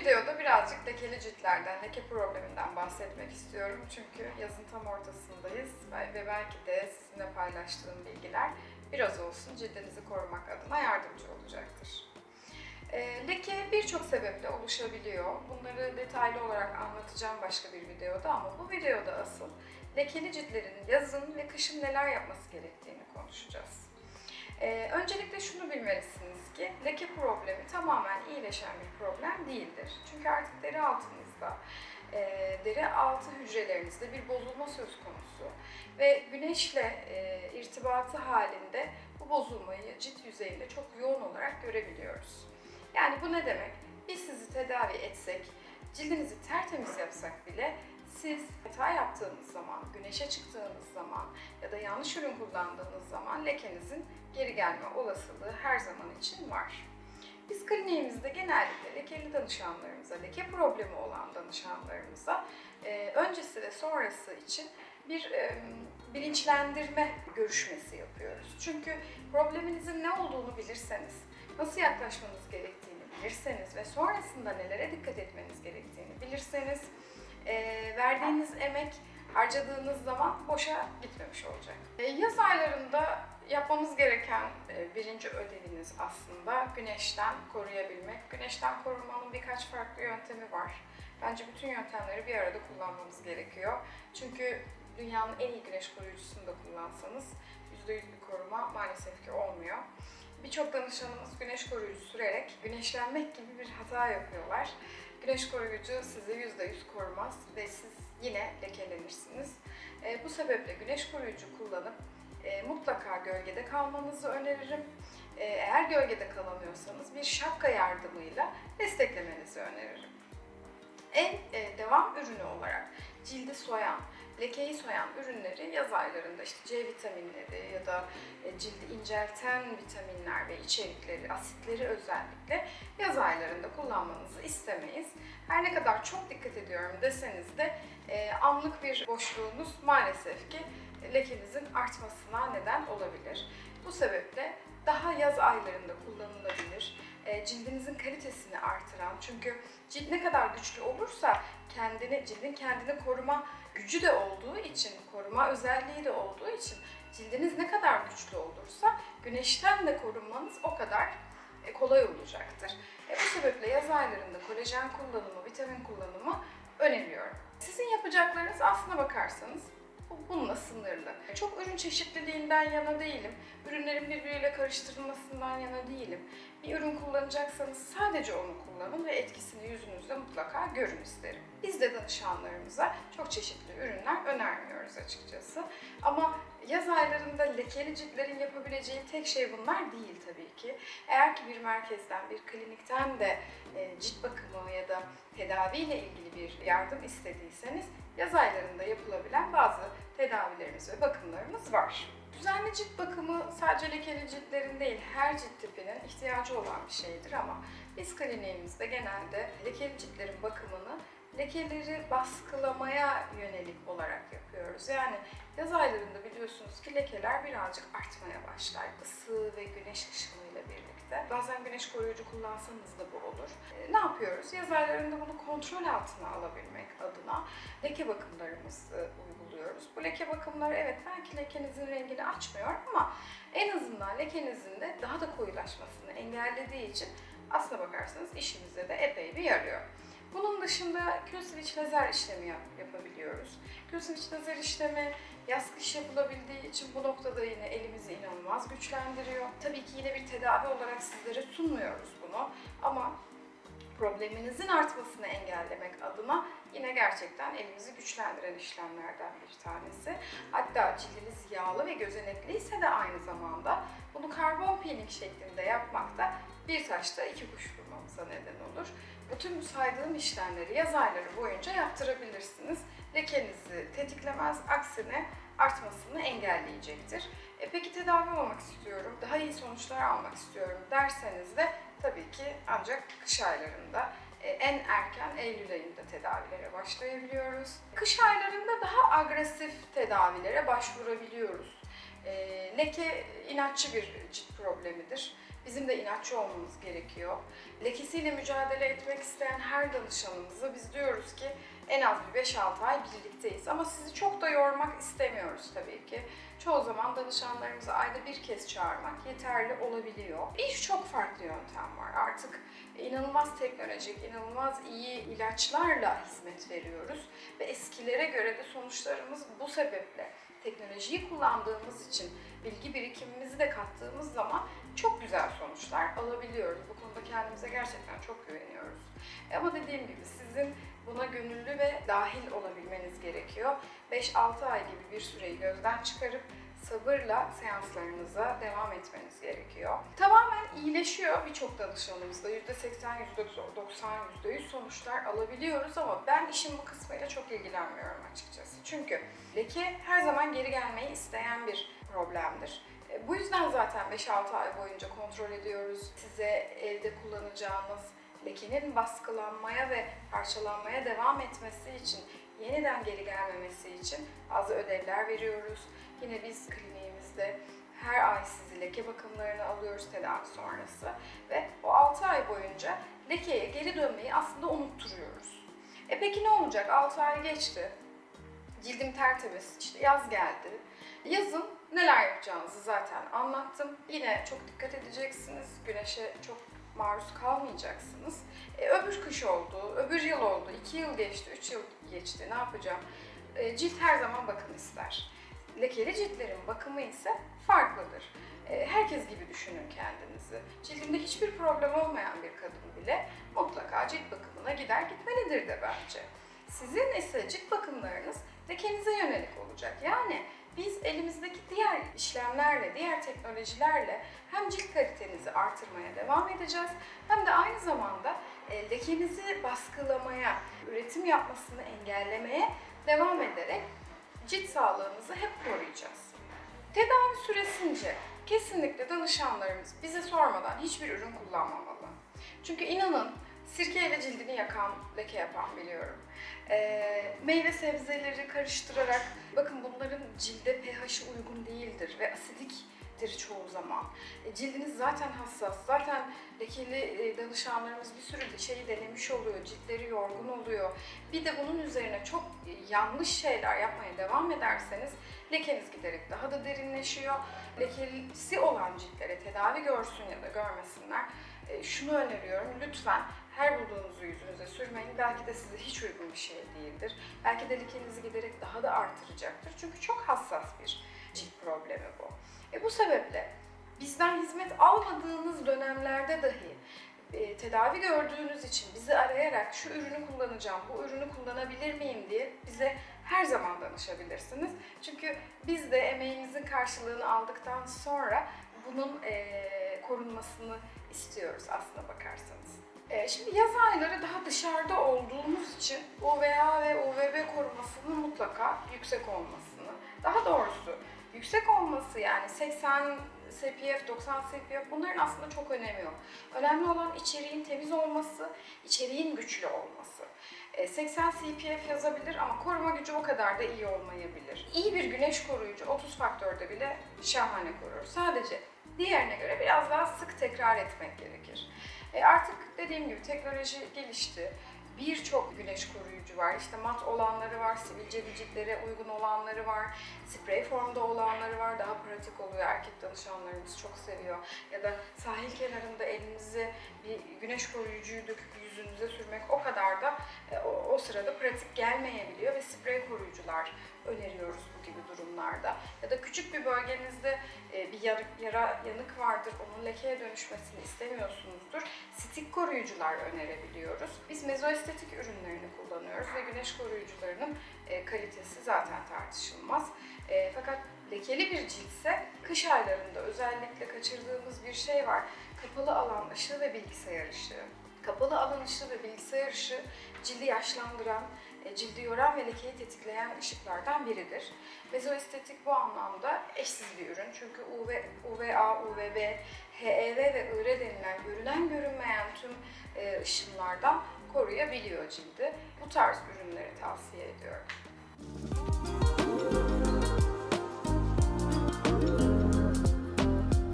videoda birazcık lekeli ciltlerden, leke probleminden bahsetmek istiyorum. Çünkü yazın tam ortasındayız ve belki de sizinle paylaştığım bilgiler biraz olsun cildinizi korumak adına yardımcı olacaktır. Ee, leke birçok sebeple oluşabiliyor. Bunları detaylı olarak anlatacağım başka bir videoda ama bu videoda asıl lekeli ciltlerin yazın ve kışın neler yapması gerektiğini konuşacağız. Ee, öncelikle şunu bilmelisiniz ki leke problemi tamamen iyileşen bir problem değildir. Çünkü artık deri altınızda, e, deri altı hücrelerinizde bir bozulma söz konusu ve güneşle e, irtibatı halinde bu bozulmayı cilt yüzeyinde çok yoğun olarak görebiliyoruz. Yani bu ne demek? Biz sizi tedavi etsek, cildinizi tertemiz yapsak bile siz hata yaptığınız zaman, güneşe çıktığınız zaman ya da yanlış ürün kullandığınız zaman lekenizin geri gelme olasılığı her zaman için var. Biz kliniğimizde genellikle lekeli danışanlarımıza, leke problemi olan danışanlarımıza e, öncesi ve sonrası için bir e, bilinçlendirme görüşmesi yapıyoruz. Çünkü probleminizin ne olduğunu bilirseniz, nasıl yaklaşmanız gerektiğini bilirseniz ve sonrasında nelere dikkat etmeniz gerektiğini bilirseniz, e, verdiğiniz emek, harcadığınız zaman boşa gitmemiş olacak. E, yaz aylarında yapmamız gereken e, birinci ödeviniz aslında güneşten koruyabilmek. Güneşten korumanın birkaç farklı yöntemi var. Bence bütün yöntemleri bir arada kullanmamız gerekiyor. Çünkü dünyanın en iyi güneş koruyucusunu da kullansanız %100 bir koruma maalesef ki olmuyor. Birçok danışanımız güneş koruyucu sürerek güneşlenmek gibi bir hata yapıyorlar. Güneş koruyucu sizi %100 korumaz ve siz yine lekelenirsiniz. E, bu sebeple güneş koruyucu kullanıp e, mutlaka gölgede kalmanızı öneririm. E, eğer gölgede kalamıyorsanız bir şapka yardımıyla desteklemenizi öneririm. En e, devam ürünü olarak cildi soyan, lekeyi soyan ürünleri yaz aylarında işte C vitaminleri ya da e, cildi incelten vitaminler ve içerikleri, asitleri özellikle yaz aylarında kullanmanızı istemeyiz. Her ne kadar çok dikkat ediyorum deseniz de e, anlık bir boşluğunuz maalesef ki lekenizin artmasına neden olabilir. Bu sebeple daha yaz aylarında kullanılabilir. E, cildinizin kalitesini artıran çünkü cilt ne kadar güçlü olursa kendini cildin kendini koruma gücü de olduğu için, koruma özelliği de olduğu için cildiniz ne kadar güçlü olursa güneşten de korunmanız o kadar e, kolay olacaktır. E, bu sebeple yaz aylarında kolajen kullanımı, vitamin kullanımı öneriyorum. Sizin yapacaklarınız aslına bakarsanız bu bununla sınırlı. Çok ürün çeşitliliğinden yana değilim. Ürünlerin birbiriyle karıştırılmasından yana değilim. Bir ürün kullanacaksanız sadece onu kullanın ve etkisini yüzünüzde mutlaka görün isterim. Biz de danışanlarımıza çok çeşitli ürünler önermiyoruz açıkçası. Ama yaz aylarında lekeli ciltlerin yapabileceği tek şey bunlar değil tabii ki. Eğer ki bir merkezden, bir klinikten de e, cilt bakımı ya da tedaviyle ilgili bir yardım istediyseniz yaz aylarında yapılabilen bazı tedavilerimiz ve bakımlarımız var. Düzenli cilt bakımı sadece lekeli ciltlerin değil her cilt tipinin ihtiyacı olan bir şeydir ama biz kliniğimizde genelde lekeli ciltlerin bakımını lekeleri baskılamaya yönelik olarak yapıyoruz. Yani yaz aylarında biliyorsunuz ki lekeler birazcık artmaya başlar. Isı ve güneş ışınıyla birlikte. Bazen güneş koruyucu kullansanız da bu olur. E, ne yapıyoruz? Yaz aylarında bunu kontrol altına alabilmek adına leke bakımlarımızı uyguluyoruz. Bu leke bakımları evet belki lekenizin rengini açmıyor ama en azından lekenizin de daha da koyulaşmasını engellediği için aslına bakarsanız işimize de epey bir yarıyor. Bunun dışında Q-switch lazer işlemi yap- yapabiliyoruz. Q-switch lazer işlemi yaz kış yapılabildiği için bu noktada yine elimizi inanılmaz güçlendiriyor. Tabii ki yine bir tedavi olarak sizlere sunmuyoruz bunu ama probleminizin artmasını engellemek adına yine gerçekten elimizi güçlendiren işlemlerden bir tanesi. Hatta cildiniz yağlı ve gözenekliyse de aynı zamanda bunu karbon peeling şeklinde yapmak da bir taşta iki kuş vurmamıza neden olur. Bütün bu saydığım işlemleri yaz ayları boyunca yaptırabilirsiniz. Lekenizi tetiklemez, aksine artmasını engelleyecektir. E peki tedavi olmak istiyorum, daha iyi sonuçlar almak istiyorum derseniz de tabii ki ancak kış aylarında e, en erken Eylül ayında tedavilere başlayabiliyoruz. Kış aylarında daha agresif tedavilere başvurabiliyoruz. E, leke inatçı bir cilt problemidir. Bizim de inatçı olmamız gerekiyor. Lekesiyle mücadele etmek isteyen her danışanımıza biz diyoruz ki en az bir 5-6 ay birlikteyiz. Ama sizi çok da yormak istemiyoruz tabii ki. Çoğu zaman danışanlarımızı ayda bir kez çağırmak yeterli olabiliyor. Birçok farklı yöntem var. Artık inanılmaz teknolojik, inanılmaz iyi ilaçlarla hizmet veriyoruz. Ve eskilere göre de sonuçlarımız bu sebeple teknolojiyi kullandığımız için bilgi birikimimizi de kattığımız zaman çok güzel sonuçlar alabiliyoruz. Bu konuda kendimize gerçekten çok güveniyoruz. E Ama dediğim gibi sizin buna gönüllü ve dahil olabilmeniz gerekiyor. 5-6 ay gibi bir süreyi gözden çıkarıp sabırla seanslarınıza devam etmeniz gerekiyor. Tamamen iyileşiyor birçok danışanımızda. %80, %90, %100 sonuçlar alabiliyoruz ama ben işin bu kısmıyla çok ilgilenmiyorum açıkçası. Çünkü leke her zaman geri gelmeyi isteyen bir problemdir. Bu yüzden zaten 5-6 ay boyunca kontrol ediyoruz. Size evde kullanacağınız lekenin baskılanmaya ve parçalanmaya devam etmesi için, yeniden geri gelmemesi için bazı ödevler veriyoruz. Yine biz kliniğimizde her ay sizi leke bakımlarını alıyoruz tedavi sonrası ve o 6 ay boyunca lekeye geri dönmeyi aslında unutturuyoruz. E peki ne olacak? 6 ay geçti. Cildim tertemiz, işte yaz geldi. Yazın neler yapacağınızı zaten anlattım. Yine çok dikkat edeceksiniz. Güneşe çok maruz kalmayacaksınız. E, öbür kış oldu, öbür yıl oldu, iki yıl geçti, üç yıl geçti. Ne yapacağım? E, cilt her zaman bakım ister. Lekeli ciltlerin bakımı ise farklıdır. E, herkes gibi düşünün kendinizi. Cildinde hiçbir problem olmayan bir kadın bile mutlaka cilt bakımına gider gitmelidir de bence. Sizin ise cilt bakımlarınız lekenize yönelik olacak. Yani biz elimizdeki diğer işlemlerle, diğer teknolojilerle hem cilt kalitenizi artırmaya devam edeceğiz hem de aynı zamanda e, lekenizi baskılamaya, üretim yapmasını engellemeye devam ederek cilt sağlığımızı hep koruyacağız. Tedavi süresince kesinlikle danışanlarımız bize sormadan hiçbir ürün kullanmamalı. Çünkü inanın sirkeyle cildini yakan, leke yapan biliyorum. Ee, meyve sebzeleri karıştırarak, bakın bunların cilde pH'i uygun değildir ve asidiktir çoğu zaman. E, cildiniz zaten hassas, zaten lekeli e, danışanlarımız bir sürü şeyi denemiş oluyor, ciltleri yorgun oluyor. Bir de bunun üzerine çok yanlış şeyler yapmaya devam ederseniz lekeniz giderek daha da derinleşiyor. Lekelisi olan ciltlere tedavi görsün ya da görmesinler. E, şunu öneriyorum, lütfen her bulduğunuzu yüzünüze sürmeyin. Belki de size hiç uygun bir şey değildir. Belki de lekenizi giderek daha da artıracaktır. Çünkü çok hassas bir cilt problemi bu. E bu sebeple bizden hizmet almadığınız dönemlerde dahi e, tedavi gördüğünüz için bizi arayarak şu ürünü kullanacağım, bu ürünü kullanabilir miyim diye bize her zaman danışabilirsiniz. Çünkü biz de emeğimizin karşılığını aldıktan sonra bunun e, korunmasını istiyoruz aslına bakarsanız. E, şimdi yaz ayları daha dışarıda olduğumuz için UVA ve UVB korumasının mutlaka yüksek olmasını, daha doğrusu yüksek olması yani 80 SPF, 90 SPF bunların aslında çok önemi yok. Önemli olan içeriğin temiz olması, içeriğin güçlü olması. E, 80 SPF yazabilir ama koruma gücü o kadar da iyi olmayabilir. İyi bir güneş koruyucu 30 faktörde bile şahane korur. Sadece diğerine göre biraz daha sık tekrar etmek gerekir. E artık dediğim gibi teknoloji gelişti. Birçok güneş koruyucu var. İşte mat olanları var, sivilceli ciltlere uygun olanları var, sprey formda olanları var. Daha pratik oluyor. Erkek danışanlarımız çok seviyor. Ya da sahil kenarında elinize bir güneş koruyucuyu döküp yüzünüze sürmek o kadar da e, o, o sırada pratik gelmeyebiliyor ve sprey koruyucular öneriyoruz bu gibi durumlarda. Ya da küçük bir bölgenizde e, bir yara, yara yanık vardır, onun lekeye dönüşmesini istemiyorsunuzdur. Stik koruyucular önerebiliyoruz. Biz mezoestetik ürünlerini kullanıyoruz ve güneş koruyucularının e, kalitesi zaten tartışılmaz. E, fakat lekeli bir ciltse kış aylarında özellikle kaçırdığımız bir şey var. Kapalı alan ışığı ve bilgisayar ışığı. Kapalı alan ışığı ve bilgisayar ışığı cildi yaşlandıran, cildi yoran ve lekeyi tetikleyen ışıklardan biridir. Mezoestetik bu anlamda eşsiz bir ürün. Çünkü UV, UVA, UVB, HEV ve IR denilen görülen görünmeyen tüm e, ışınlardan koruyabiliyor cildi. Bu tarz ürünleri tavsiye ediyorum.